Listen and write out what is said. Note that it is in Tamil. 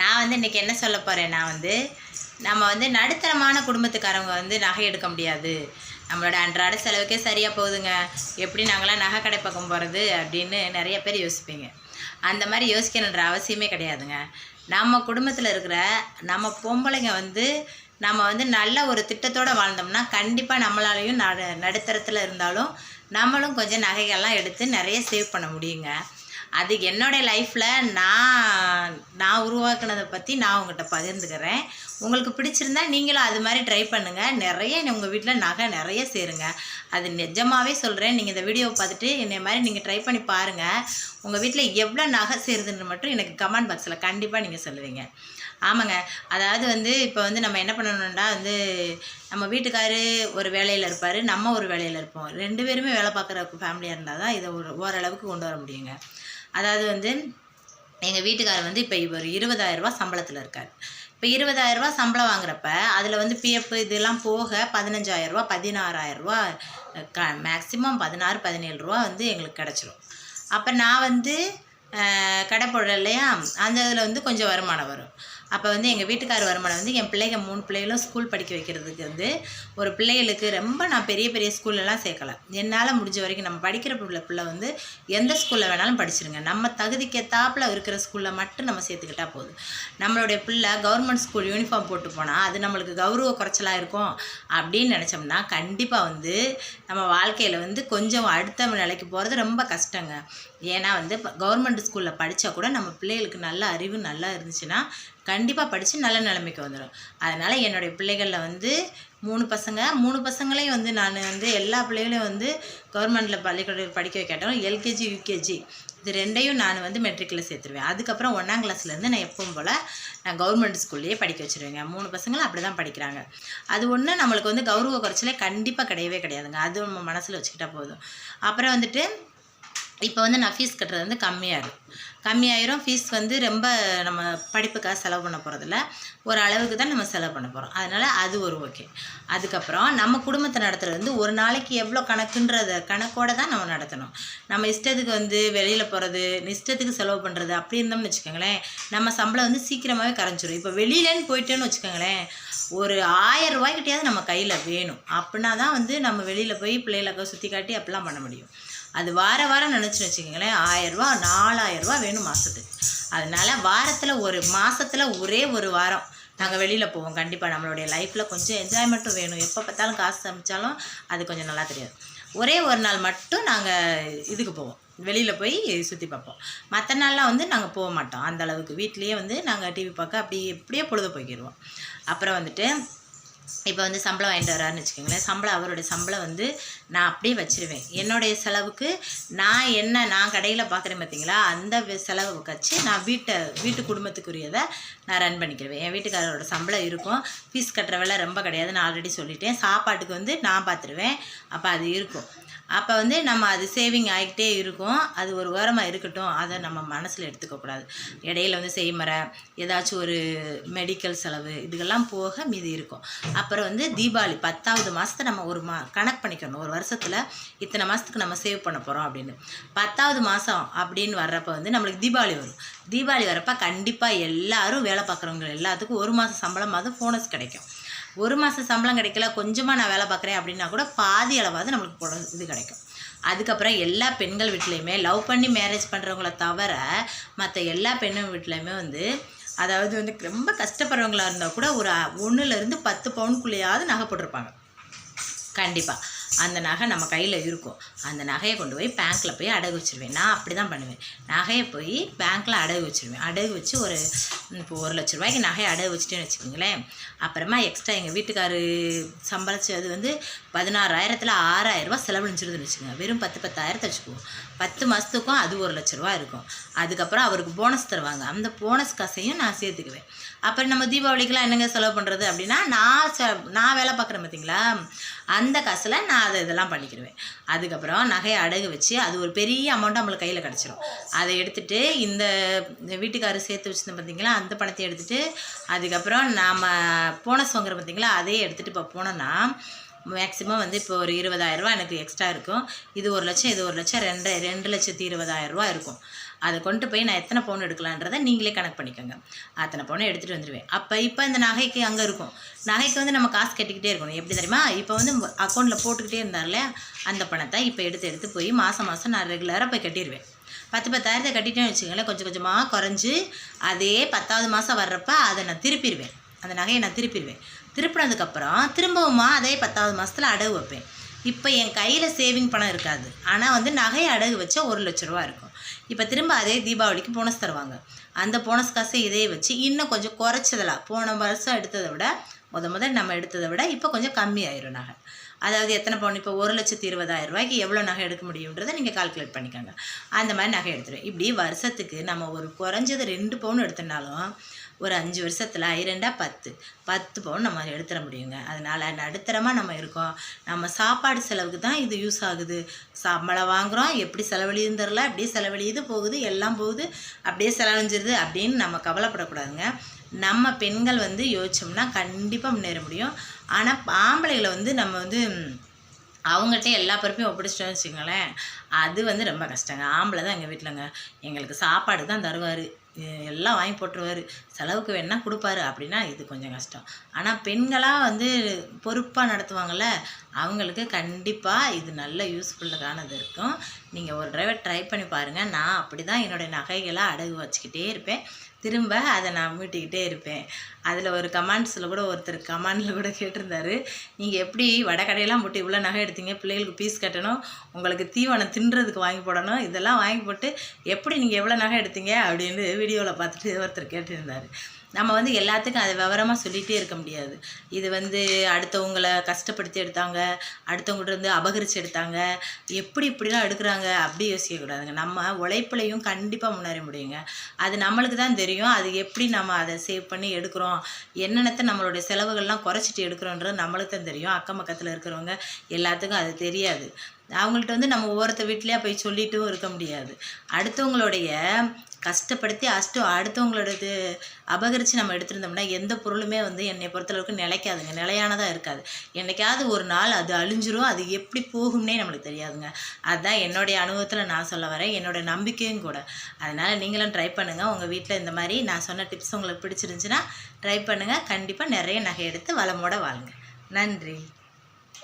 நான் வந்து இன்றைக்கி என்ன சொல்ல போகிறேன் நான் வந்து நம்ம வந்து நடுத்தரமான குடும்பத்துக்காரவங்க வந்து நகை எடுக்க முடியாது. நம்மளோட அன்றாட செலவுக்கே சரியாக போகுதுங்க. எப்படி நாங்களாம் நகை கடை பக்கம் போகிறது அப்படின்னு நிறைய பேர் யோசிப்பீங்க. அந்த மாதிரி யோசிக்கணுன்ற அவசியமே கிடையாதுங்க. நம்ம குடும்பத்தில் இருக்கிற நம்ம பொம்பளைங்க வந்து நம்ம வந்து நல்ல ஒரு திட்டத்தோடு வாழ்ந்தோம்னா கண்டிப்பாக நம்மளாலையும் நடுத்தரத்தில் இருந்தாலும் நம்மளும் கொஞ்சம் நகைகள்லாம் எடுத்து நிறைய சேவ் பண்ண முடியுங்க. அது என்னுடைய லைஃப்பில் நான் நான் உருவாக்குனதை பற்றி நான் உங்கள்கிட்ட பகிர்ந்துக்கிறேன். உங்களுக்கு பிடிச்சிருந்தா நீங்களும் அது மாதிரி ட்ரை பண்ணுங்கள் நிறைய உங்கள் வீட்டில் நகை நிறைய சேருங்க. அது நிஜமாகவே சொல்கிறேன் நீங்கள் இந்த வீடியோவை பார்த்துட்டு என்னை மாதிரி நீங்கள் ட்ரை பண்ணி பாருங்கள் உங்கள் வீட்டில் எவ்வளோ நகை சேருதுன்னு மட்டும் எனக்கு கமெண்ட் பாக்ஸில் கண்டிப்பாக நீங்கள் சொல்லுவீங்க. ஆமாங்க. அதாவது வந்து இப்போ வந்து நம்ம என்ன பண்ணணும்னா வந்து நம்ம வீட்டுக்காரு ஒரு வேலையில் இருப்பார் நம்ம ஒரு வேலையில் இருப்போம். ரெண்டு பேருமே வேலை பார்க்குற ஃபேமிலியாக இருந்தால் தான் இதை ஒரு ஓரளவுக்கு கொண்டு வர முடியுங்க. அதாவது வந்து எங்கள் வீட்டுக்காரர் வந்து இப்போ ஒரு இருபதாயிரரூபா சம்பளத்தில் இருக்கார். இப்போ இருபதாயிரரூபா சம்பளம் வாங்குறப்ப அதில் வந்து பிஎஃப் இதெல்லாம் போக பதினஞ்சாயிரரூபா பதினாறாயிரரூபா க மேக்ஸிமம் பதினாறு பதினேழு ரூபா வந்து எங்களுக்கு கிடச்சிரும். அப்போ நான் வந்து கடை போடுற இல்லையா? அந்த இதில் வந்து கொஞ்சம் வருமானம் வரும். அப்போ வந்து எங்கள் வீட்டுக்கார் வருமானம் வந்து என் பிள்ளைங்க மூணு பிள்ளைகளும் ஸ்கூல் படிக்க வைக்கிறதுக்கு வந்து ஒரு பிள்ளைகளுக்கு ரொம்ப நான் பெரிய பெரிய ஸ்கூல்லலாம் சேர்க்கலாம் என்னால் முடிஞ்ச வரைக்கும் நம்ம படிக்கிற பிள்ளை பிள்ளை வந்து எந்த ஸ்கூலில் வேணாலும் படிச்சிருங்க. நம்ம தகுதிக்கேத்தாப்பில் இருக்கிற ஸ்கூலில் மட்டும் நம்ம சேர்த்துக்கிட்டா போதும். நம்மளுடைய பிள்ளை கவர்மெண்ட் ஸ்கூல் யூனிஃபார்ம் போட்டு போனால் அது நம்மளுக்கு கௌரவ குறைச்சலாக இருக்கும் அப்படின்னு நினச்சோம்னா கண்டிப்பாக வந்து நம்ம வாழ்க்கையில் வந்து கொஞ்சம் அடுத்த நிலைக்கு போகிறது ரொம்ப கஷ்டங்க. ஏன்னா வந்து கவர்மெண்ட் ஸ்கூலில் படித்தா கூட நம்ம பிள்ளைகளுக்கு நல்ல அறிவு நல்லா இருந்துச்சுன்னா கண்டிப்பாக படித்து நல்ல நிலைமைக்கு வந்துடும் அதனால் என்னுடைய பிள்ளைகளில் வந்து மூணு பசங்க மூணு பசங்களையும் வந்து நான் வந்து எல்லா பிள்ளைகளையும் வந்து கவர்மெண்ட்டில் பள்ளிக்கூடத்தில் படிக்க வைக்காட்டாலும் எல்கேஜி யூகேஜி இது ரெண்டையும் நான் வந்து மெட்ரிக்கில் சேர்த்துருவேன். அதுக்கப்புறம் ஒன்றாம் கிளாஸ்லேருந்து நான் எப்பவும் போல் நான் கவர்மெண்ட் ஸ்கூல்லேயே படிக்க வச்சுருவேங்க. மூணு பசங்களும் அப்படி தான் படிக்கிறாங்க. அது ஒன்று நம்மளுக்கு வந்து கௌரவ குறைச்சலே கண்டிப்பாக கிடையவே கிடையாதுங்க. அது நம்ம மனசில் வச்சுக்கிட்டா போதும். அப்புறம் வந்துட்டு இப்போ வந்து நான் ஃபீஸ் கட்டுறது வந்து கம்மியாயிடும் கம்மியாயிரும் ஃபீஸ் வந்து ரொம்ப நம்ம படிப்புக்காக செலவு பண்ண போகிறதில்ல ஒரு அளவுக்கு தான் நம்ம செலவு பண்ண போகிறோம் அதனால் அது ஒரு ஓகே அதுக்கப்புறம் நம்ம குடும்பத்தை நடத்துகிறது வந்து ஒரு நாளைக்கு எவ்வளோ கணக்குன்றத கணக்கோடு தான் நம்ம நடத்தணும். நம்ம இஷ்டத்துக்கு வந்து வெளியில் போகிறது இஷ்டத்துக்கு செலவு பண்ணுறது அப்படி இருந்தோம்னு வச்சுக்கோங்களேன் நம்ம சம்பளம் வந்து சீக்கிரமாகவே கரைஞ்சிரும். இப்போ வெளியிலன்னு போயிட்டேன்னு வச்சுக்கோங்களேன் ஒரு ஆயிரம் ரூபாய்க்கிட்டையாவது நம்ம கையில் வேணும். அப்படின்னா தான் வந்து நம்ம வெளியில் போய் பிள்ளைகளை சுற்றி காட்டி அப்படிலாம் பண்ண முடியும். அது வார வாரம் நினச்சின்னு வச்சுக்கோங்களேன் ஆயரூபா நாலாயிரரூவா வேணும் மாதத்துக்கு அதனால் வாரத்தில் ஒரு மாதத்தில் ஒரே ஒரு வாரம் நாங்கள் வெளியில் போவோம். கண்டிப்பாக நம்மளுடைய லைஃப்பில் கொஞ்சம் என்ஜாய்மெண்ட்டும் வேணும். எப்போ பார்த்தாலும் காசு சமைச்சாலும் அது கொஞ்சம் நல்லா தெரியாது ஒரே ஒரு நாள் மட்டும் நாங்கள் இதுக்கு போவோம். வெளியில் போய் சுற்றி பார்ப்போம். மற்ற நாள்லாம் வந்து நாங்கள் போக மாட்டோம். அந்த அளவுக்கு. வீட்லேயே வந்து நாங்கள் டிவி பார்க்க அப்படி எப்படியே பொழுது போய்க்கிடுவோம் அப்புறம் வந்துட்டு இப்போ வந்து சம்பளம் வாங்கிட்டு வராருன்னு வச்சுக்கோங்களேன். சம்பளம் அவருடைய சம்பளம் வந்து நான் அப்படியே வச்சிருவேன். என்னுடைய செலவுக்கு நான் என்ன நான் கடையில் பார்க்குறேன் பார்த்தீங்களா அந்த செலவு வச்சு நான் வீட்டை வீட்டு குடும்பத்துக்குரியதை நான் ரன் பண்ணிக்கிடுவேன் என் வீட்டுக்காரரோட சம்பளம் இருக்கும். ஃபீஸ் கட்டுற வேலை ரொம்ப கிடையாது நான் ஆல்ரெடி சொல்லிட்டேன். சாப்பாட்டுக்கு வந்து நான் பார்த்துருவேன் அப்போ அது இருக்கும். அப்போ வந்து நம்ம அது சேவிங் ஆகிக்கிட்டே இருக்கும். அது ஒரு ஓரமாக இருக்கட்டும். அதை நம்ம மனசில் எடுத்துக்கக்கூடாது இடையில வந்து செய்முறை ஏதாச்சும் ஒரு மெடிக்கல் செலவு இதுக்கெல்லாம் போக மீதி இருக்கும். அப்புறம் வந்து தீபாவளி பத்தாவது மாதத்தை நம்ம ஒரு மா கணக்கு பண்ணிக்கணும். ஒரு வருஷத்தில் இத்தனை மாதத்துக்கு நம்ம சேவ் பண்ண போகிறோம் அப்படின்னு. பத்தாவது மாதம் அப்படின்னு வர்றப்போ வந்து நம்மளுக்கு தீபாவளி வரும். தீபாவளி வரப்போ கண்டிப்பாக எல்லாரும் வேலை பார்க்குறவங்க எல்லாத்துக்கும் ஒரு மாதம் சம்பளமாவது போனஸ் கிடைக்கும். ஒரு மாதம் சம்பளம் கிடைக்கல கொஞ்சமாக நான் வேலை பார்க்குறேன் அப்படின்னா கூட பாதி அளவாவது நம்மளுக்கு போட இது கிடைக்கும். அதுக்கப்புறம் எல்லா பெண்கள் வீட்லேயுமே லவ் பண்ணி மேரேஜ் பண்ணுறவங்கள தவிர மற்ற எல்லா பெண்ணும் வீட்லேயுமே வந்து அதாவது வந்து ரொம்ப கஷ்டப்படுறவங்களாக இருந்தால் கூட ஒரு ஒன்றுலேருந்து பத்து பவுனுக்குள்ளேயாவது நகை போட்டிருப்பாங்க. கண்டிப்பாக அந்த நகை நம்ம கையில் இருக்கும். அந்த நகையை கொண்டு போய் பேங்க்கில் போய் அடகு வச்சிருவேன். நான் அப்படி தான் பண்ணுவேன். நகையை போய் பேங்க்கில் அடகு வச்சிருவேன். அடகு வச்சு ஒரு இப்போ ஒரு லட்ச ரூபாய்க்கு நகையை அடகு வச்சுட்டேன்னு வச்சுக்கோங்களேன். அப்புறமா எக்ஸ்ட்ரா எங்கள் வீட்டுக்காரு சம்பாதிச்சது வந்து பதினாறாயிரத்தில் ஆறாயிரரூபா செலவழிஞ்சிருதுன்னு வச்சுக்கோங்க. வெறும் பத்து பத்தாயிரத்தை வச்சுக்குவோம். பத்து மாதத்துக்கும் அது ஒரு லட்ச ரூபா இருக்கும். அதுக்கப்புறம் அவருக்கு போனஸ் தருவாங்க. அந்த போனஸ் காசையும் நான் சேர்த்துக்குவேன். அப்புறம் நம்ம தீபாவளிக்கெலாம் என்னங்க செலவு பண்ணுறது அப்படின்னா நான் நான் வேலை பார்க்குறேன் பார்த்தீங்களா அந்த காசில் நான் அதை இதெல்லாம் பண்ணிக்கிடுவேன் அதுக்கப்புறம் நகையை அடகு வச்சு அது ஒரு பெரிய அமௌண்ட் நம்மளுக்கு கையில் கிடச்சிரும். அதை எடுத்துட்டு இந்த வீட்டுக்காரர் சேர்த்து வச்சுருந்தோம் பார்த்தீங்களா அந்த பணத்தை எடுத்துகிட்டு அதுக்கப்புறம் நாம் போனஸ் வாங்குற பார்த்தீங்களா அதையே எடுத்துகிட்டு இப்போ போனோன்னா மேக்ஸிமம் வந்து இப்போ ஒரு இருபதாயிரரூவா எனக்கு எக்ஸ்ட்ரா இருக்கும். இது ஒரு லட்சம் இது ஒரு லட்சம் ரெண்டு ரெண்டு லட்சத்தி இருபதாயிரரூவா இருக்கும். அதை கொண்டு போய் நான் எத்தனை பவுன் எடுக்கலான்றதை நீங்களே கணக்கு பண்ணிக்கோங்க. அத்தனை பவுனை எடுத்துகிட்டு வந்துடுவேன் அப்போ இப்போ இந்த நகைக்கு அங்கே இருக்கும். நகைக்கு வந்து நம்ம காசு கட்டிக்கிட்டே இருக்கணும். எப்படி தெரியுமா? இப்போ வந்து அக்கௌண்ட்டில் போட்டுக்கிட்டே இருந்தார் அந்த பணத்தை இப்போ எடுத்து எடுத்து போய் மாதம் மாதம் நான் ரெகுலராக போய் கட்டிடுவேன் பத்து பத்தாயிரத்தை கட்டிட்டேன்னு வச்சுக்கோங்களேன். கொஞ்சம் கொஞ்சமாக குறைஞ்சி அதே பத்தாவது மாதம் வர்றப்ப அதை நான் திருப்பிடுவேன். அந்த நகையை நான் திருப்பிடுவேன். திருப்பினதுக்கப்புறம் திரும்பவுமா அதே பத்தாவது மாதத்தில் அடகு வைப்பேன். இப்போ என் கையில் சேவிங் பணம் இருக்காது. ஆனால் வந்து நகையை அடகு வச்சா ஒரு லட்ச ரூபா இருக்கும். இப்போ திரும்ப அதே தீபாவளிக்கு போனஸ் தருவாங்க. அந்த போனஸ் காசை இதே வச்சு இன்னும் கொஞ்சம் குறைச்சதலாம் போன வருஷம் எடுத்ததை விட முத முத நம்ம எடுத்ததை விட இப்போ கொஞ்சம் கம்மி ஆயிரும் நகை. அதாவது எத்தனை பவுன்? இப்போ ஒரு லட்சத்தி இருபதாயிரம் ரூபாய்க்கு எவ்வளோ நகை எடுக்க முடியுன்றதை நீங்கள் கால்குலேட் பண்ணிக்கோங்க. அந்த மாதிரி நகை எடுத்துருவோம் இப்படி வருஷத்துக்கு நம்ம ஒரு குறைஞ்சது ரெண்டு பவுன் எடுத்தனாலும் ஒரு அஞ்சு வருஷத்தில் இரண்டாக பத்து. பத்து பவுன் நம்ம எடுத்துட முடியுங்க. அதனால் நடுத்தரமாக நம்ம இருக்கோம். நம்ம சாப்பாடு செலவுக்கு தான் இது யூஸ் ஆகுது. சம்பளம் வாங்குகிறோம் எப்படி செலவழியுதுன்னு தெரில அப்படியே செலவழியுது போகுது எல்லாம் போகுது. அப்படியே செலவழிஞ்சிருது அப்படின்னு நம்ம கவலைப்படக்கூடாதுங்க. நம்ம பெண்கள் வந்து யோசிச்சோம்னா கண்டிப்பாக முன்னேற முடியும். ஆனால் ஆம்பளைகளை வந்து நம்ம வந்து அவங்கள்ட்ட எல்லா பொறுப்பையும் ஒப்படைச்சிட்டோம்னு வச்சுக்கோங்களேன் அது வந்து ரொம்ப கஷ்டங்க. ஆம்பளை தான் எங்கள் வீட்டிலங்க எங்களுக்கு சாப்பாடு தான் தருவார். எல்லாம் வாங்கி போட்டுருவார். செலவுக்கு வேணால் கொடுப்பாரு. அப்படின்னா இது கொஞ்சம் கஷ்டம். ஆனால் பெண்களாக வந்து பொறுப்பாக நடத்துவாங்கள்ல அவங்களுக்கு கண்டிப்பாக இது நல்ல யூஸ்ஃபுல்லானது இருக்கும். நீங்கள் ஒரு தடவை ட்ரை பண்ணி பாருங்கள் நான் அப்படி தான் என்னுடைய நகைகளை அடகு வச்சுக்கிட்டே இருப்பேன். திரும்ப அதை நான் மீட்டிக்கிட்டே இருப்பேன். அதில் ஒரு கமெண்ட்ஸில் கூட ஒருத்தர் கமெண்டில் கூட கேட்டிருந்தாரு. நீங்கள் எப்படி வடக்கடையெல்லாம் போட்டு இவ்வளோ நகை எடுத்தீங்க? பிள்ளைகளுக்கு பீஸ் கட்டணும். உங்களுக்கு தீவனம் தின்றதுக்கு வாங்கி போடணும். இதெல்லாம் வாங்கி போட்டு எப்படி நீங்கள் எவ்வளோ நகை எடுத்தீங்க? அப்படின்னு வீடியோவில் பார்த்துட்டு ஒருத்தர் கேட்டிருந்தார். நம்ம வந்து எல்லாத்துக்கும் அதை விவரமாக சொல்லிகிட்டே இருக்க முடியாது. இது வந்து அடுத்தவங்களை கஷ்டப்படுத்தி எடுத்தாங்க அடுத்தவங்கள்ட்ட இருந்து அபகரித்து எடுத்தாங்க எப்படி இப்படிலாம் எடுக்கிறாங்க அப்படி யோசிக்கக்கூடாதுங்க நம்ம உழைப்புலையும் கண்டிப்பாக முன்னேற முடியுங்க. அது நம்மளுக்கு தான் தெரியும். அது எப்படி நம்ம அதை சேவ் பண்ணி எடுக்கிறோம் என்னென்னத்தை நம்மளுடைய செலவுகள்லாம் குறைச்சிட்டு எடுக்கிறோன்றது நம்மளுக்கு தான் தெரியும். அக்கம் பக்கத்தில் இருக்கிறவங்க எல்லாத்துக்கும் அது தெரியாது. அவங்கள்ட்ட வந்து நம்ம ஒவ்வொருத்த வீட்லேயே போய் சொல்லிட்டும் இருக்க முடியாது. அடுத்தவங்களுடைய கஷ்டப்படுத்தி அஷ்ட அடுத்தவங்களோடது அபகரித்து நம்ம எடுத்திருந்தோம்னா எந்த பொருளுமே வந்து என்னை பொறுத்தளவுக்கு நிலைக்காதுங்க. நிலையானதாக இருக்காது. என்னைக்காவது ஒரு நாள் அது அழிஞ்சிரும். அது எப்படி போகும்னே நம்மளுக்கு தெரியாதுங்க. அதுதான் என்னுடைய அனுபவத்தில் நான் சொல்ல வரேன். என்னோட நம்பிக்கையும் கூட. அதனால் நீங்களும் ட்ரை பண்ணுங்கள் உங்கள் வீட்டில் இந்த மாதிரி நான் சொன்ன டிப்ஸ் உங்களுக்கு பிடிச்சிருந்துச்சின்னா ட்ரை பண்ணுங்கள் கண்டிப்பாக நிறைய நகை எடுத்து வளமோட வாழுங்க. நன்றி.